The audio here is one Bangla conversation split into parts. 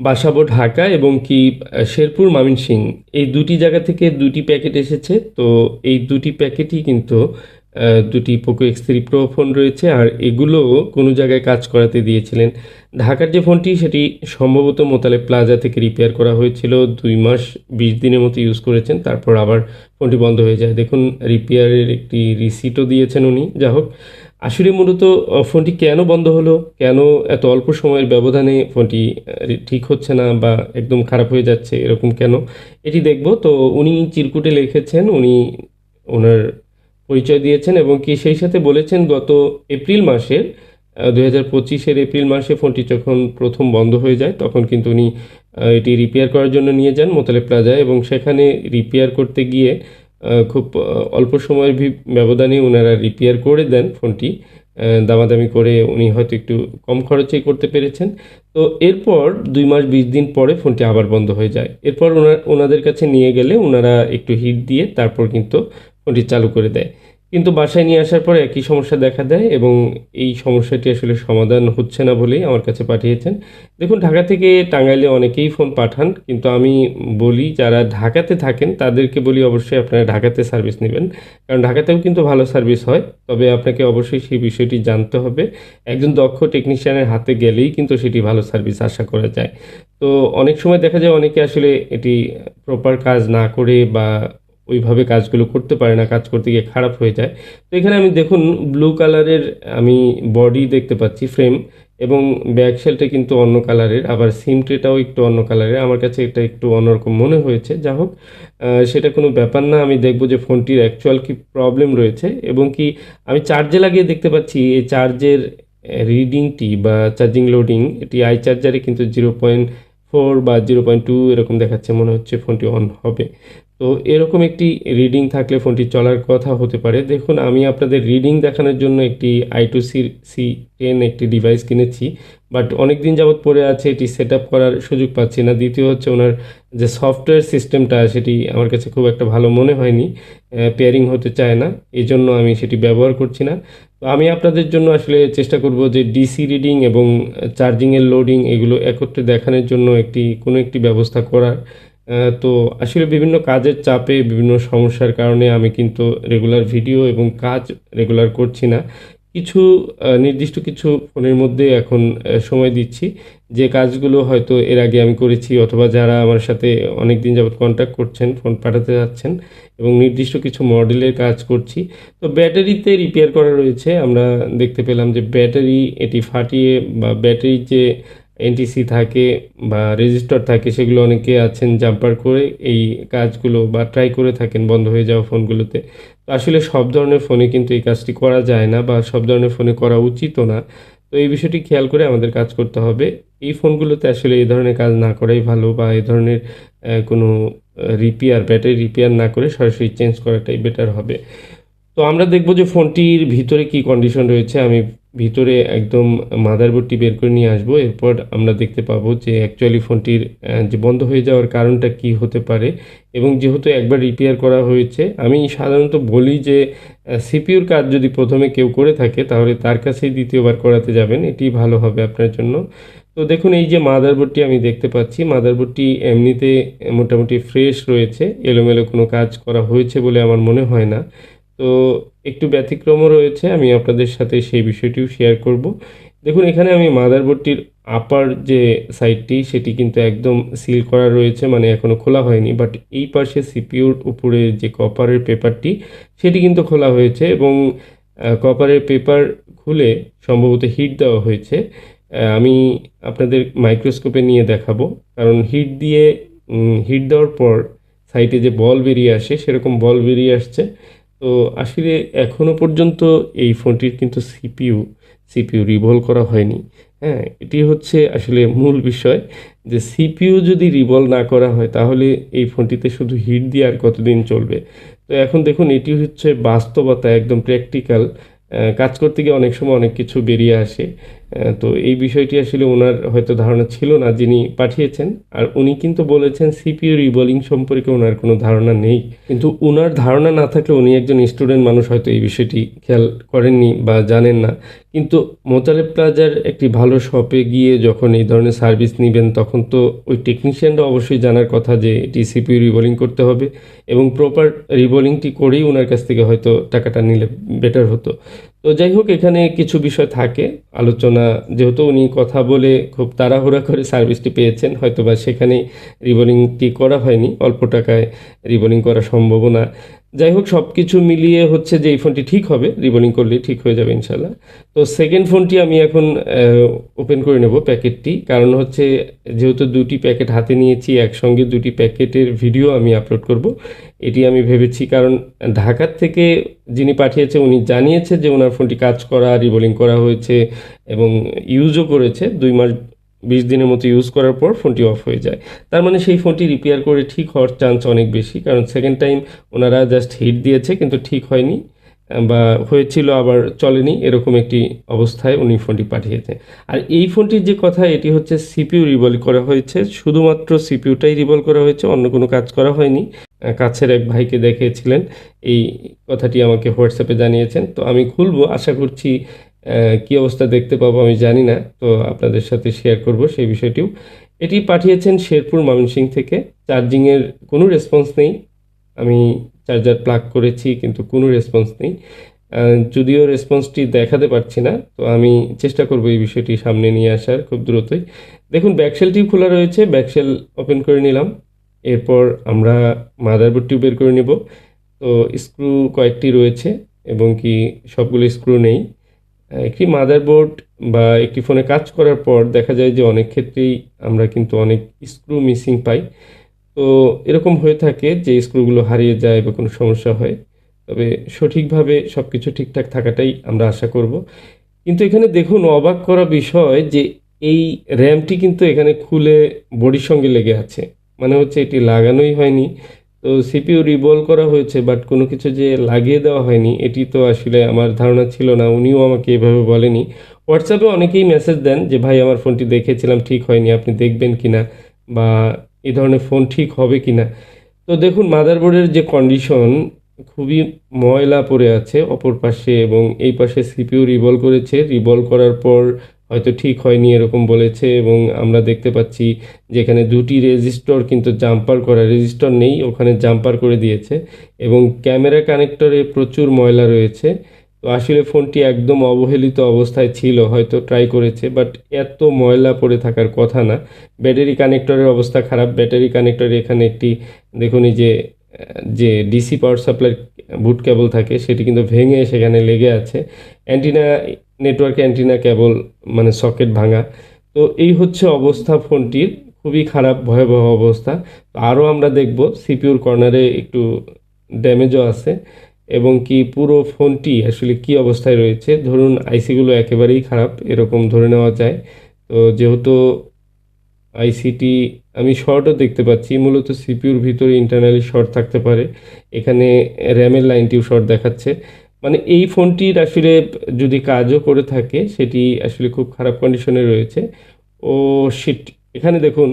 বাসাবো ঢাকা এবং কি শেরপুর মামিনসিং, এই দুটি জায়গা থেকে দুটি প্যাকেট এসেছে। তো এই দুটি প্যাকেটই কিন্তু দুটি Poco X three pro phone রয়েছে আর এগুলো কোনো জায়গায় কাজ করাতে দিয়েছিলেন। ঢাকার যে ফোনটি সেটি সম্ভবত মোতালে প্লাজা থেকে রিপেয়ার করা হয়েছিল। দুই মাস বিশ দিনের মতো ইউজ করেছেন, তারপর আবার ফোনটি বন্ধ হয়ে যায়। দেখুন রিপেয়ারের একটি রিসিটও দিয়েছেন উনি। যা হোক আসলে মূলত ফোনটি কেন বন্ধ হলো? কেন এত অল্প সময়ের ব্যবধানে ফোনটি ঠিক হচ্ছে না বা একদম খারাপ হয়ে যাচ্ছে? এরকম কেন? এটি দেখব। তো উনি চিরকুটে লিখেছেন, উনি ওনার পরিচয় দিয়েছেন এবং কি সেই সাথে বলেছেন, গত এপ্রিল মাসের দু হাজার পঁচিশের এপ্রিল মাসে ফোনটি যখন প্রথম বন্ধ হয়ে যায়, তখন কিন্তু উনি এটি রিপেয়ার করার জন্য নিয়ে যান মোতালে প্লাজায় এবং সেখানে রিপেয়ার করতে গিয়ে খুব অল্প সময়ের ব্যবধানে ওনারা রিপেয়ার করে দেন ফোনটি। দামাদামি করে উনি হয়তো একটু কম খরচেই করতে পেরেছেন। তো এরপর দুই মাস বিশ দিন পরে ফোনটি আবার বন্ধ হয়ে যায়। এরপর ওনার ওনাদের কাছে নিয়ে গেলে ওনারা একটু হিট দিয়ে তারপর কিন্তু ফোনটি চালু করে দেয়। কিন্তু বাসায় নিয়ে আসার পর একই সমস্যা দেখা দেয় এবং এই সমস্যাটি আসলে সমাধান হচ্ছে না বলেই আমার কাছে পাঠিয়েছেন। দেখুন, ঢাকা থেকে টাঙ্গাইলে অনেকেই ফোন পাঠান, কিন্তু আমি বলি, যারা ঢাকাতে থাকেন তাদেরকে বলি অবশ্যই আপনারা ঢাকাতে সার্ভিস নেবেন। কারণ ঢাকাতেও কিন্তু ভালো সার্ভিস হয়, তবে আপনাকে অবশ্যই সেই বিষয়টি জানতে হবে। একজন দক্ষ টেকনিশিয়ানের হাতে গেলেই কিন্তু সেটি ভালো সার্ভিস আশা করা যায়। তো অনেক সময় দেখা যায় অনেকে আসলে এটি প্রপার কাজ না করে বা ওইভাবে কাজগুলো করতে পারে না, কাজ করতে গিয়ে খারাপ হয়ে যায়। তো এখানে আমি দেখুন ব্লু কালারের আমি বডি দেখতে পাচ্ছি ফ্রেম এবং ব্যাক শেলটা কিন্তু অন্য কালারের আবার সিম ট্রেটাও একটু অন্য কালারের আমার কাছে এটা একটু অন্যরকম মনে হয়েছে। যা হোক সেটা কোনো ব্যাপার না, আমি দেখব যে ফোনটির অ্যাকচুয়াল কি প্রবলেম রয়েছে, এবং কি আমি চার্জে লাগিয়ে দেখতে পাচ্ছি, এই চার্জের রিডিংটি বা চার্জিং লোডিং এটি আই চার্জারে কিন্তু জিরো পয়েন্ট ফোর বা জিরো পয়েন্ট টু এরকম দেখাচ্ছে, মনে হচ্ছে ফোনটি অন হবে। তো এরকম একটি রিডিং থাকলে ফোনটি চলার কথা হতে পারে। দেখুন, আমি আপনাদের রিডিং দেখানোর জন্য একটি I two C C ten একটি ডিভাইস কিনেছি বাট অনেক দিন যাবৎ পড়ে আছে, এটি সেট করার সুযোগ পাচ্ছি না। দ্বিতীয় হচ্ছে ওনার যে সফটওয়্যার সিস্টেমটা সেটি আমার কাছে খুব একটা ভালো মনে হয়নি পেয়ারিং হতে চায় না এই জন্য আমি সেটি ব্যবহার করছি না। তো আমি আপনাদের জন্য আসলে চেষ্টা করব যে ডিসি রিডিং এবং চার্জিংয়ের লোডিং এগুলো একত্রে দেখানোর জন্য একটি, কোনো একটি ব্যবস্থা করার। তো আসলে বিভিন্ন কাজের চাপে, বিভিন্ন সমস্যার কারণে আমি কিন্তু রেগুলার ভিডিও এবং কাজ রেগুলার করছি না। কিছু নির্দিষ্ট কিছু ফোনের মধ্যে এখন সময় দিচ্ছি। যে কাজগুলো হয়তো এর আগে আমি করেছি অথবা যারা আমার সাথে অনেক দিন যাবত কন্ট্যাক্ট করছেন ফোন পাঠাতে যাচ্ছেন এবং নির্দিষ্ট কিছু মডেলের কাজ করছি। তো ব্যাটারিতে রিপেয়ার করা রয়েছে। আমরা দেখতে পেলাম যে ব্যাটারি এটি ফাটিয়ে বা ব্যাটারির যে এনটিসি থাকে বা রেজিস্টার থাকে, সেগুলো অনেকে আছেন জাম্পার করে এই কাজগুলো বা ট্রাই করে থাকেন বন্ধ হয়ে যাওয়া ফোনগুলোতে। তো আসলে সব ধরনের ফোনে কিন্তু এই কাজটি করা যায় না বা সব ধরনের ফোনে করা উচিতও না। তো এই বিষয়টি খেয়াল করে আমাদের কাজ করতে হবে। এই ফোনগুলোতে আসলে এই ধরনের কাজ না করাই ভালো বা এই ধরনের কোনো রিপেয়ার ব্যাটারি রিপেয়ার না করে সরাসরি চেঞ্জ করাটাই বেটার হবে। তো আমরা দেখব যে ফোনটির ভিতরে কি কন্ডিশন রয়েছে। আমি ভিতরে একদম মাদারবোর্ডটি বের করে নিয়ে আসব। এরপর আমরা দেখতে পাবো যে অ্যাকচুয়ালি ফোনটির যে বন্ধ হয়ে যাওয়ার কারণটা কি হতে পারে এবং যেহেতু একবার রিপেয়ার করা হয়েছে, আমি সাধারণত বলি যে সিপিউর কাজ যদি প্রথমে কেউ করে থাকে, তাহলে তার কাছেই দ্বিতীয়বার করাতে যাবেন। এটি ভালো হবে আপনার জন্য। তো দেখুন, এই যে মাদারবোর্ডটি আমি দেখতে পাচ্ছি মাদারবোর্ডটি এমনিতে মোটামুটি ফ্রেশ রয়েছে, এলোমেলো কোনো কাজ করা হয়েছে বলে আমার মনে হয় না। তো একটু ব্যতিক্রমও রয়েছে, আমি আপনাদের সাথে সেই বিষয়টিও শেয়ার করব। দেখুন, এখানে আমি মাদারবোর্ডটির আপার যে সাইডটি সেটি কিন্তু একদম সিল করা রয়েছে মানে এখনও খোলা হয়নি বাট এই পাশে সিপিউর উপরে যে কপারের পেপারটি সেটি কিন্তু খোলা হয়েছে এবং কপারের পেপার খুলে সম্ভবত হিট দেওয়া হয়েছে। আমি আপনাদের মাইক্রোস্কোপে নিয়ে দেখাবো, কারণ হিট দিয়ে হিট দেওয়ার পর সাইটে যে বল বেরিয়ে আসে, সেরকম বল বেরিয়ে আসছে। তো আসলে এখনও পর্যন্ত এই ফোনটির কিন্তু সিপিইউ সিপিইউ রিভলভ করা হয়নি। হ্যাঁ এটি হচ্ছে আসলে মূল বিষয় যে সিপিইউ যদি রিভলভ না করা হয় তাহলে এই ফোনটিতে শুধু হিট দিয়ে আর কতদিন চলবে? তো এখন দেখুন, এটি হচ্ছে বাস্তবতা, একদম প্র্যাকটিক্যাল কাজ করতে গিয়ে অনেক সময় অনেক কিছু বেরিয়ে আসে। তো এই বিষয়টি আসলে ওনার হয়তো ধারণা ছিল না যিনি পাঠিয়েছেন। আর উনি কিন্তু বলেছেন সিপিইউ রিবোলিং সম্পর্কে ওনার কোনো ধারণা নেই। কিন্তু ওনার ধারণা না থাকলে উনি একজন স্টুডেন্ট মানুষ হয়তো এই বিষয়টি খেয়াল করেননি বা জানেন না। কিন্তু মোতালেব প্লাজার একটি ভালো শপে গিয়ে যখন এই ধরনের সার্ভিস নেবেন, তখন তো ওই টেকনিশিয়ানরা অবশ্যই জানার কথা যে এটি সিপিইউ রিবোলিং করতে হবে। এবং প্রপার রিবোলিংটি করেই ওনার কাছ থেকে হয়তো টাকাটা নিলে বেটার হতো। তো যাই হোক, এখানে কিছু বিষয় থাকে। আলোচনা, যেহেতু উনি কথা বলে খুব তাড়াহুড়া করে সার্ভিসটি পেয়েছেন হয়তো বা সেখানে রিবোলিংটি করা হয়নি। অল্প টাকায় রিবোলিং করা সম্ভাবনা যাই হোক সব কিছু মিলিয়ে হচ্ছে যে এই ফোনটি ঠিক হবে, রিবোলিং করলেই ঠিক হয়ে যাবে ইনশাল্লাহ তো সেকেন্ড ফোনটি আমি এখন ওপেন করে নেব প্যাকেটটি। কারণ হচ্ছে যেহেতু দুটি প্যাকেট হাতে নিয়েছি, একসঙ্গে দুটি প্যাকেটের ভিডিও আমি আপলোড করব। এটি আমি ভেবেছি কারণ ঢাকার থেকে যিনি পাঠিয়েছে, উনি জানিয়েছে যে ওনার ফোনটি কাজ করা, রিবোলিং করা হয়েছে এবং ইউজও করেছে। দুই মাস বিশ দিনের মতো ইউজ করার পর ফোনটি অফ হয়ে যায়। তার মানে সেই ফোনটি রিপেয়ার করে ঠিক হওয়ার চান্স অনেক বেশি, কারণ সেকেন্ড টাইম ওনারা জাস্ট হিট দিয়েছে কিন্তু ঠিক হয়নি, বা হয়েছিল আবার চলেনি, এরকম একটি অবস্থায় উনি ফোনটি পাঠিয়েছে আর এই ফোনটির যে কথা, এটি হচ্ছে সিপিইউ রিভল করা হয়েছে, শুধুমাত্র সিপিউটাই রিভল করা হয়েছে, অন্য কোনো কাজ করা হয়নি। কাছের এক ভাইকে দেখিয়েছিলেন, এই কথাটি আমাকে হোয়াটসঅ্যাপে জানিয়েছেন। তো আমি খুলবো, আশা করছি কি অবস্থা দেখতে পাবো আমি জানি না, তো আপনাদের সাথে শেয়ার করব সেই বিষয়টিও। এটি পাঠিয়েছেন শেরপুর ময়মনসিং থেকে। চার্জিংয়ের কোনো রেসপন্স নেই। আমি চার্জার প্লাগ করেছি, কিন্তু কোনো রেসপন্স নেই। যদিও রেসপন্সটি দেখাতে পারছি না, তো আমি চেষ্টা করব এই বিষয়টি সামনে নিয়ে আসার খুব দ্রুতই। দেখুন ব্যাকশেলটিও খোলা রয়েছে ব্যাকশেল ওপেন করে নিলাম। এরপর আমরা মাদারবোর্ডটিও বের করে নেব। তো স্ক্রু কয়েকটি রয়েছে, এবং কি সবগুলো স্ক্রু নেই। একটি মাদারবোর্ড বা একটি ফোনে কাজ করার পর দেখা যায় যে অনেক ক্ষেত্রেই আমরা কিন্তু অনেক স্ক্রু মিসিং পাই। তো এরকম হয়ে থাকে যে স্ক্রুগুলো হারিয়ে যায় বা কোনো সমস্যা হয়। তবে সঠিকভাবে সব কিছু ঠিকঠাক থাকাটাই আমরা আশা করব। কিন্তু এখানে দেখুন, অবাক করা বিষয় যে এই র্যামটি কিন্তু এখানে খুলে বডির সঙ্গে লেগে আছে। মানে হচ্ছে এটি লাগানোই হয়নি। তো সিপিইউ রিবল করা হয়েছে বাট কোনো কিছু যে লাগিয়ে দেওয়া হয়নি, এটি তো আসলে আমার ধারণা ছিল না, উনিও আমাকে এভাবে বলেনি। হোয়াটসঅ্যাপে অনেকেই মেসেজ দেন যে, ভাই, আমার ফোনটি দেখেছিলাম, ঠিক হয়নি, আপনি দেখবেন কি না বা এই ধরনের ফোন ঠিক হবে কি না তো দেখুন মাদারবোর্ডের যে কন্ডিশন খুবই ময়লা পড়ে আছে অপর পাশে এবং এই পাশে সিপিইউ রিবল করেছে। রিবল করার পর হয়তো ঠিক হয়নি এরকম বলেছে এবং আমরা দেখতে পাচ্ছি যেখানে দুটি রেজিস্টর কিন্তু জাম্পার করা, রেজিস্টর নেই, ওখানে জাম্পার করে দিয়েছে এবং ক্যামেরা কানেক্টরে প্রচুর ময়লা রয়েছে। তো আসলে ফোনটি একদম অবহেলিত অবস্থায় ছিল, হয়তো ট্রাই করেছে, বাট এত ময়লা পড়ে থাকার কথা না। ব্যাটারি কানেক্টরের অবস্থা খারাপ। ব্যাটারি কানেক্টরে এখানে একটি, দেখুন যে যে ডিসি পাওয়ার সাপ্লাই বুট কেবল থাকে, সেটি কিন্তু ভেঙে সেখানে লেগে আছে। অ্যান্টিনা নেটওয়ার্ক অ্যান্টিনা কেবল মানে সকেট ভাঙা। তো এই হচ্ছে অবস্থা ফোনটির, খুবই খারাপ, ভয়াবহ অবস্থা। আরও আমরা দেখব, সিপিউর কর্নারে একটু ড্যামেজও আছে, এবং কি পুরো ফোনটি আসলে কি অবস্থায় রয়েছে। ধরুন, আইসিগুলো একেবারেই খারাপ, এরকম ধরে নেওয়া যায়। তো যেহেতু আইসিটি আমি শর্টও দেখতে পাচ্ছি, মূলত সিপিউর ভিতরে ইন্টারনালি শর্ট থাকতে পারে। এখানে র্যামের লাইনটিও শর্ট দেখাচ্ছে। মানে এই ফোনটির আসলে যদি কাজও করে থাকে, সেটি আসলে খুব খারাপ কন্ডিশনে রয়েছে। ও শিট এখানে দেখুন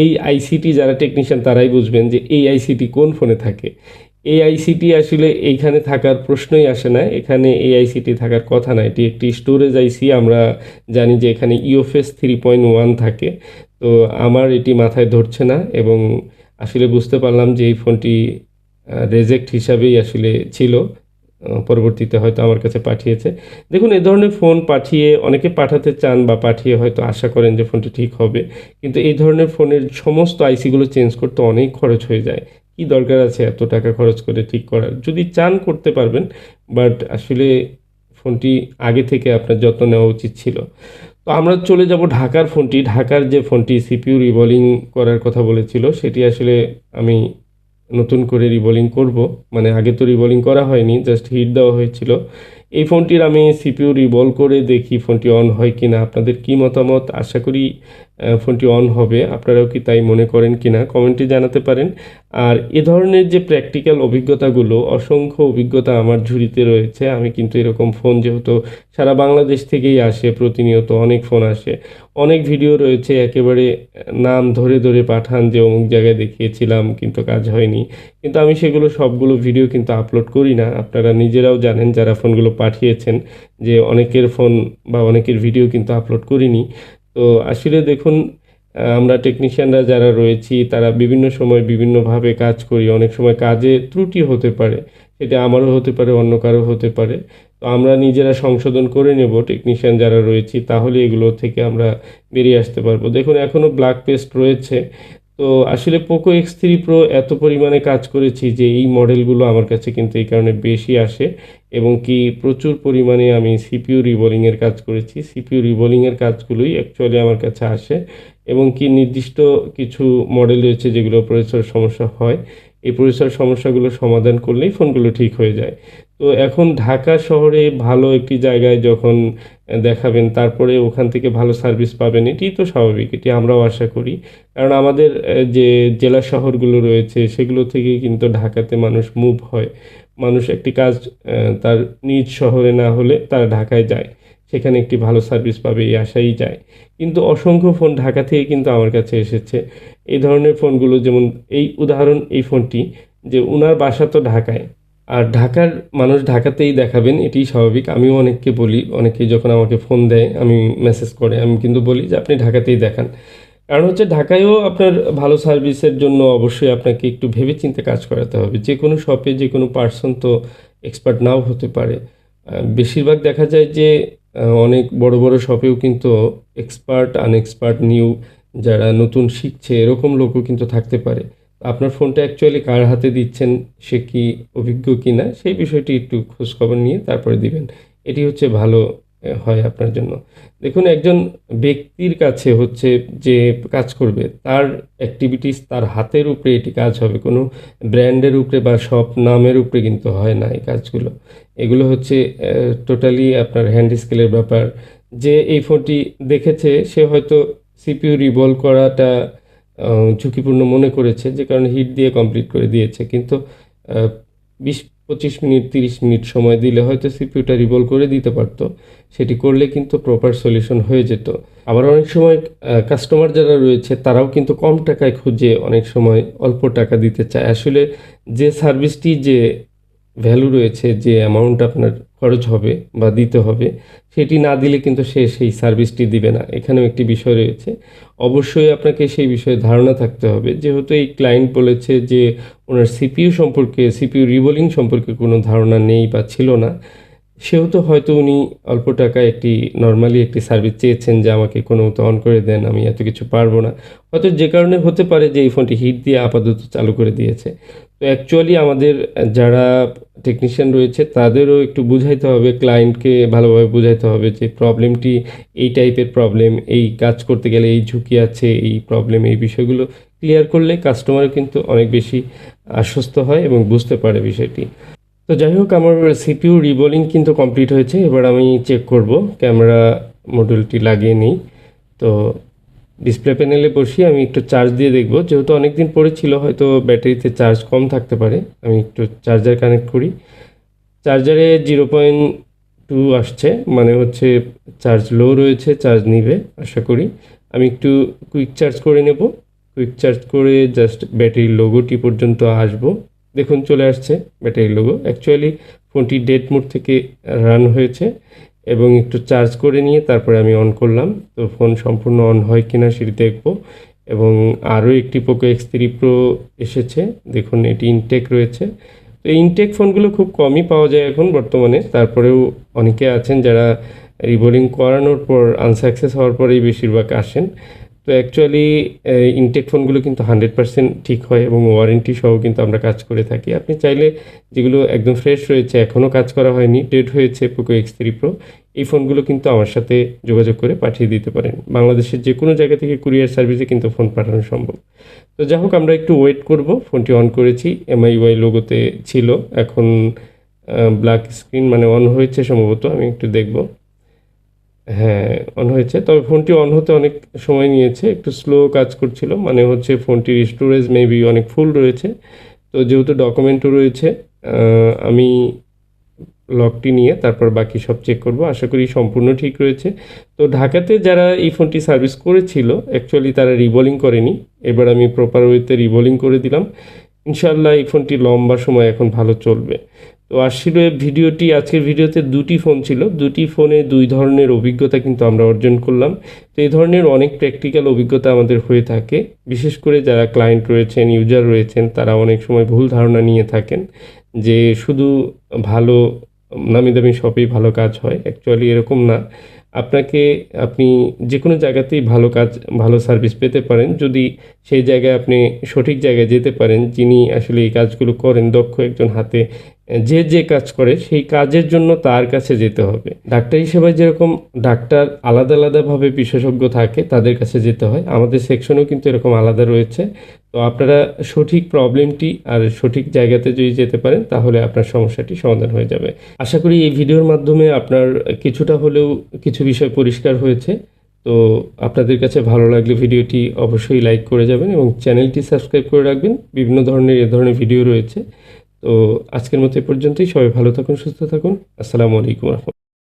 এই আইসিটি যারা টেকনিশিয়ান তারাই বুঝবেন যে এই আইসিটি কোন ফোনে থাকে। এই আইসিটি আসলে এইখানে থাকার প্রশ্নই আসে না, এখানে এই আইসিটি থাকার কথা না। এটি একটি স্টোরেজ আইসি আমরা জানি যে এখানে ইওফেস থ্রি পয়েন্ট ওয়ান থাকে। তো আমার এটি মাথায় ধরছে না এবং আসলে বুঝতে পারলাম যে এই ফোনটি রেজেক্ট হিসাবেই আসলে ছিল। পরবর্তীতে হয়তো আমার কাছে পাঠিয়েছে। দেখুন, এ ধরনের ফোন পাঠিয়ে অনেকে পাঠাতে চান বা পাঠিয়ে হয়তো আশা করেন যে ফোনটি ঠিক হবে। কিন্তু এই ধরনের ফোনের সমস্ত আইসিগুলো চেঞ্জ করতে অনেক খরচ হয়ে যায়। কি দরকার আছে এত টাকা খরচ করে ঠিক করার? যদি চান করতে পারবেন, বাট আসলে ফোনটি আগে থেকে আপনার যত্ন নেওয়া উচিত ছিল। তো আমরা চলে যাব ঢাকার ফোনটি। ঢাকার যে ফোনটি, সিপিইউ রিভলিং করার কথা বলেছিল, সেটি আসলে আমি নতুন করে রিভলিং করব। মানে আগে তো রিভলিং করা হয়নি জাস্ট হিট দেওয়া হয়েছিল। এই ফোনটির আমি সিপিউ রিভল করে দেখি ফোনটি অন হয় কি না আপনাদের কি মতামত? আশা করি ফোনটি অন হবে। আপনারাও কি তাই মনে করেন কি না কমেন্টে জানাতে পারেন। আর এ ধরনের যে প্র্যাকটিক্যাল অভিজ্ঞতাগুলো, অসংখ্য অভিজ্ঞতা আমার ঝুড়িতে রয়েছে। আমি কিন্তু এরকম ফোন যেহেতু সারা বাংলাদেশ থেকেই আসে, প্রতিনিয়ত অনেক ফোন আসে। অনেক ভিডিও রয়েছে, একেবারে, নাম ধরে ধরে পাঠান যে অমুক জায়গায় দেখিয়েছিলাম, কিন্তু কাজ হয়নি। কিন্তু আমি সেগুলো, সবগুলো ভিডিও কিন্তু আপলোড করি না। আপনারা নিজেরাও জানেন, যারা ফোনগুলো পাঠিয়েছেন, যে অনেকের ফোন বা অনেকের ভিডিও কিন্তু আপলোড করিনি। তো আসলে দেখুন আমরা টেকনিশিয়ানরা যারা রয়েছি, তারা বিভিন্ন সময় বিভিন্নভাবে কাজ করি। অনেক সময় কাজে ত্রুটি হতে পারে। সেটা আমারও হতে পারে, অন্য কারও হতে পারে। তো আমরা নিজেরা সংশোধন করে নেব টেকনিশিয়ান যারা রয়েছি, তাহলে এগুলো থেকে আমরা বেরিয়ে আসতে পারব। দেখুন এখনও ব্ল্যাক পেস্ট রয়েছে। তো আসলে পোকো এক্স থ্রি প্রো এত পরিমাণে কাজ করেছি যে এই মডেলগুলো আমার কাছে কিন্তু এই কারণে বেশি আসে এবং কি প্রচুর পরিমাণে আমি সিপিউ রিবোলিংয়ের কাজ করেছি। সিপিউ রিবোলিংয়ের কাজগুলোই অ্যাকচুয়ালি আমার কাছে আসে এবং কি নির্দিষ্ট কিছু মডেল রয়েছে যেগুলো প্রসেসর সমস্যা হয়। এই প্রসেসর সমস্যাগুলো সমাধান করলেই ফোনগুলো ঠিক হয়ে যায়। তো এখন ঢাকা শহরে ভালো একটি জায়গায় যখন দেখাবেন, তারপরে ওখান থেকে ভালো সার্ভিস পাবেন এটি তো স্বাভাবিক, এটি আমরাও আশা করি। কারণ আমাদের যে জেলা শহরগুলো রয়েছে, সেগুলো থেকে কিন্তু ঢাকাতে মানুষ মুভ হয়। মানুষ একটি কাজ তার নিজ শহরে না হলে তারা ঢাকায় যায়। সেখানে একটি ভালো সার্ভিস পাবে, এই আশাই যায়। কিন্তু অসংখ্য ফোন ঢাকা থেকে কিন্তু আমার কাছে এসেছে। এই ধরনের ফোনগুলো যেমন এই উদাহরণ, এই ফোনটি যে উনার বাসা তো ঢাকায়। আর ঢাকার মানুষ ঢাকাতেই দেখাবেন এটি স্বাভাবিক। আমিও অনেককে বলি, অনেকে যখন আমাকে ফোন দেয়, আমি মেসেজ করে, আমি কিন্তু বলি যে আপনি ঢাকাতেই দেখান। কারণ হচ্ছে ঢাকায়ও আপনার ভালো সার্ভিসের জন্য অবশ্যই আপনাকে একটু ভেবেচিন্তে কাজ করাতে হবে। যে কোনো শপে যে কোনো পার্সন তো এক্সপার্ট নাও হতে পারে। বেশিরভাগ দেখা যায় যে অনেক বড় বড় শপেও কিন্তু এক্সপার্ট আনএক্সপার্ট নিউ যারা নতুন শিখছে, এরকম লোকও কিন্তু থাকতে পারে। আপনার ফোনটা অ্যাকচুয়ালি কার হাতে দিচ্ছেন, সে কি অভিজ্ঞ কি না সেই বিষয়টি একটু খোঁজখবর নিয়ে তারপরে দিবেন। এটি হচ্ছে ভালো হয় আপনার জন্য। দেখুন, একজন ব্যক্তির কাছে হচ্ছে যে কাজ করবে, তার অ্যাক্টিভিটিস তার হাতের উপরে এটি কাজ হবে। কোনো ব্র্যান্ডের উপরে বা সব নামের উপরে কিন্তু হয় না এই কাজগুলো। এগুলো হচ্ছে টোটালি আপনার হ্যান্ড স্কেলের ব্যাপার। যে এই ফোনটি দেখেছে, সে হয়তো সিপিউ রিভলভ করাটা ঝুঁকিপূর্ণ মনে করেছে, যে কারণে হিট দিয়ে কমপ্লিট করে দিয়েছে। কিন্তু বিশ পঁচিশ মিনিট, তিরিশ মিনিট সময় দিলে হয়তো সিপিউটা রিভলভ করে দিতে পারত। সেটি করলে কিন্তু প্রপার সলিউশন হয়ে যেত। আবার অনেক সময় কাস্টমার যারা রয়েছে, তারাও কিন্তু কম টাকায় খুঁজে অনেক সময় অল্প টাকা দিতে চায়। আসলে যে সার্ভিসটি যে ভ্যালু রয়েছে, যে অ্যামাউন্ট আপনার খরচ হবে বা দিতে হবে, সেটি না দিলে কিন্তু সে সেই সার্ভিসটি দিবে না। এখানেও একটি বিষয় রয়েছে। অবশ্যই আপনাকে সেই বিষয়ে ধারণা থাকতে হবে। যেহেতু এই ক্লায়েন্ট বলেছে যে ওনার সিপিইউ সম্পর্কে সিপিইউ রিবোলিং সম্পর্কে কোনো ধারণা নেই বা ছিল না, সেহেতু হয়তো উনি অল্প টাকায় একটি নর্মালি একটি সার্ভিস চেয়েছেন যে আমাকে কোনো মতো অন করে দেন, আমি এত কিছু পারব না। হয়তো যে কারণে হতে পারে যে এই ফোনটি হিট দিয়ে আপাতত চালু করে দিয়েছে। তো অ্যাকচুয়ালি আমাদের যারা টেকনিশিয়ান রয়েছে, তাদেরও একটু বুঝাইতে হবে ক্লায়েন্টকে ভালোভাবে বুঝাইতে হবে যে প্রবলেমটি এই টাইপের প্রবলেম এই কাজ করতে গেলে এই ঝুঁকি আছে, এই প্রবলেম এই বিষয়গুলো ক্লিয়ার করলে কাস্টমার কিন্তু অনেক বেশি আশ্বস্ত হয় এবং বুঝতে পারে বিষয়টি। তো যাই হোক, আমার সিপিউ রিবোলিং কিন্তু কমপ্লিট হয়েছে, এবার আমি চেক করব ক্যামেরা মডেলটি লাগিয়ে নিই। তো ডিসপ্লে প্যানেলে বসিয়ে আমি একটু চার্জ দিয়ে দেখব। যেহেতু অনেক দিন পরে ছিল, হয়তো ব্যাটারিতে চার্জ কম থাকতে পারে। আমি একটু চার্জার কানেক্ট করি। চার্জারে জিরো পয়েন্ট টু আসছে মানে হচ্ছে চার্জ লো রয়েছে চার্জ নিবে, আশা করি। আমি একটু কুইক চার্জ করে নেব। কুইক চার্জ করে জাস্ট ব্যাটারির লোগোটি পর্যন্ত আসব। দেখুন, চলে আসছে ব্যাটারির লোগো অ্যাকচুয়ালি ফোনটি ডেড মোড থেকে রান হয়েছে। এবং একটু চার্জ করে নিয়ে তারপরে আমি অন করলাম। তো ফোন সম্পূর্ণ অন হয় কিনা সেটি দেখব। এবং আরও একটি পোকো এক্স থ্রি প্রো এসেছে। দেখুন, এটি ইনটেক রয়েছে। তো ইনটেক ফোনগুলো খুব কমই পাওয়া যায় এখন বর্তমানে। তারপরেও অনেকে আছেন যারা রিবোলিং করানোর পর আনসাকসেস হওয়ার পরেই বেশিরভাগ আসেন। তো অ্যাকচুয়ালি ইনটেক ফোনগুলো কিন্তু হান্ড্রেড পার্সেন্ট ঠিক হয় এবং ওয়ারেন্টি সহ কিন্তু আমরা কাজ করে থাকি। আপনি চাইলে যেগুলো একদম ফ্রেশ রয়েছে এখনও কাজ করা হয়নি ডেট হয়েছে পোকো এক্স থ্রি প্রো এই ফোনগুলো কিন্তু আমার সাথে যোগাযোগ করে পাঠিয়ে দিতে পারেন। বাংলাদেশের যে কোনো জায়গা থেকে কুরিয়ার সার্ভিসে কিন্তু ফোন পাঠানো সম্ভব। তো যাই হোক, আমরা একটু ওয়েট করব। ফোনটি অন করেছি এমআইওয়াই লোগোতে ছিল। এখন ব্ল্যাক স্ক্রিন মানে অন হয়েছে সম্ভবত, আমি একটু দেখব। হ্যাঁ অন হয়েছে। তবে ফোনটি অন হতে অনেক সময় নিয়েছে। একটু স্লো কাজ করছিল। মানে হচ্ছে ফোনটির স্টোরেজ মেবি অনেক ফুল রয়েছে। তো যেহেতু ডকুমেন্টও রয়েছে আমি লকটি নিয়ে তারপর বাকি সব চেক করব। আশা করি সম্পূর্ণ ঠিক রয়েছে। তো ঢাকাতে যারা এই ফোনটি সার্ভিস করেছিল অ্যাকচুয়ালি তারা রিবোলিং করেনি। এবার আমি প্রপার ওয়েতে রিবোলিং করে দিলাম। ইনশাল্লাহ এই ফোনটি লম্বা সময় এখন ভালো চলবে। তো ভিডিওটি, আজকের ভিডিওতে দুটি ফোন ছিল। দুটি ফোনে দুই ধরনের অভিজ্ঞতা কিন্তু আমরা অর্জন করলাম। তো এই ধরনের অনেক প্র্যাকটিক্যাল অভিজ্ঞতা আমাদের হয়ে থাকে। বিশেষ করে যারা ক্লায়েন্ট রয়েছেন ইউজার রয়েছেন, তারা অনেক সময় ভুল ধারণা নিয়ে থাকেন যে শুধু ভালো নামি দামি শপেই ভালো কাজ হয়। অ্যাকচুয়ালি এরকম না। আপনাকে, আপনি যে কোনো জায়গাতেই ভালো কাজ, ভালো সার্ভিস পেতে পারেন। যদি সেই জায়গায় আপনি সঠিক জায়গায় যেতে পারেন, যিনি আসলে এই কাজগুলো করেন, দক্ষ একজন হাতে যে যে কাজ করে, সেই কাজের জন্য তার কাছে যেতে হবে। ডাক্তারি সেবায় যেরকম ডাক্তার আলাদা আলাদাভাবে বিশেষজ্ঞ থাকে, তাদের কাছে যেতে হয়। আমাদের সেকশনেও কিন্তু এরকম আলাদা রয়েছে। তো আপনারা সঠিক প্রবলেমটি আর সঠিক জায়গাতে যদি যেতে পারেন, তাহলে আপনার সমস্যাটি সমাধান হয়ে যাবে। আশা করি এই ভিডিওর মাধ্যমে আপনার কিছুটা হলেও কিছু বিষয় পরিষ্কার হয়েছে। তো আপনাদের কাছে ভালো লাগলে ভিডিওটি অবশ্যই লাইক করে যাবেন এবং চ্যানেলটি সাবস্ক্রাইব করে রাখবেন। বিভিন্ন ধরনের, এ ধরনের ভিডিও রয়েছে। তো আজকের মতো এ পর্যন্তই। সবাই ভালো থাকুন সুস্থ থাকুন। আসসালামু আলাইকুম